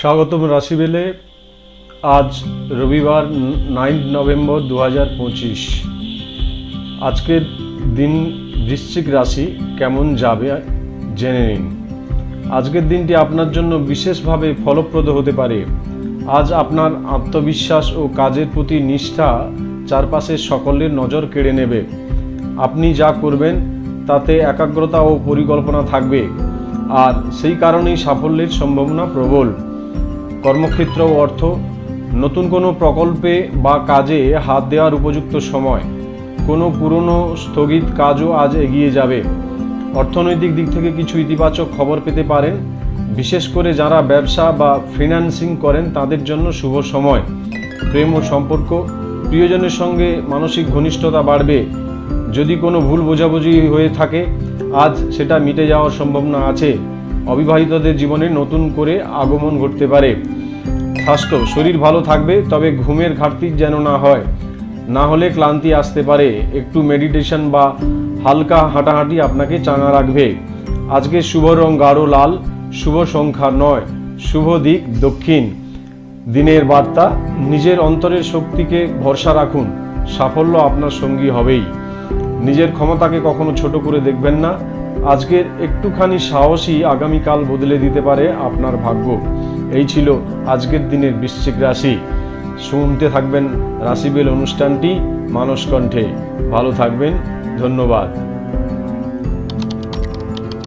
স্বাগতম রাশিবেলে। আজ রবিবার নাইন নভেম্বর দু হাজার পঁচিশ। আজকের দিন বৃশ্চিক রাশি কেমন যাবে জেনে নিন। আজকের দিনটি আপনার জন্য বিশেষভাবে ফলপ্রদ হতে পারে। আজ আপনার আত্মবিশ্বাস ও কাজের প্রতি নিষ্ঠা চারপাশের সকলের নজর কেড়ে নেবে। আপনি যা করবেন, তাতে একাগ্রতা ও পরিকল্পনা থাকবে। আর সেই কারণেই সাফল্যের সম্ভাবনা প্রবল। কর্মক্ষেত্র ও অর্থ, নতুন কোনো প্রকল্পে বা কাজে হাত দেওয়ার উপযুক্ত সময়, কোনো পুরনো স্থগিত কাজও আজ এগিয়ে যাবে। অর্থনৈতিক দিক থেকে কিছু ইতিবাচক খবর পেতে পারেন। বিশেষ করে যারা ব্যবসা বা ফিন্যান্সিং করেন, তাদের জন্য শুভ সময়। প্রেম ও সম্পর্ক, প্রিয়জনের সঙ্গে মানসিক ঘনিষ্ঠতা বাড়বে। যদি কোনো ভুল বোঝাবুঝি হয়ে থাকে, আজ সেটা মিটে যাওয়ার সম্ভাবনা আছে। অবিবাহিতদের জীবনে নতুন করে আগমন ঘটতে পারে। স্বাস্থ্য শরীর ভালো থাকবে, তবে ঘুমের ঘাটতি যেন না হয়। না হলে ক্লান্তি আসতে পারে। একটু মেডিটেশন বা হালকা হাঁটাহাঁটি আপনাকে চাঙা রাখবে। আজকে শুভ রং গাঢ় লাল, শুভ সংখ্যা নয়, শুভ দিক দক্ষিণ। দিনের বার্তা, নিজের অন্তরের শক্তিকে ভরসা রাখুন। সাফল্য আপনার সঙ্গী হবেই। নিজের ক্ষমতাকে কখনো ছোট করে দেখবেন না। আজকের একটুখানি সাহসই আগামীকাল বদলে দিতে পারে আপনার ভাগ্য। এই ছিল আজকের দিনের বৃশ্চিক রাশি। শুনতে থাকবেন রাশিবেল অনুষ্ঠানটি মানসকণ্ঠে। ভালো থাকবেন, ধন্যবাদ।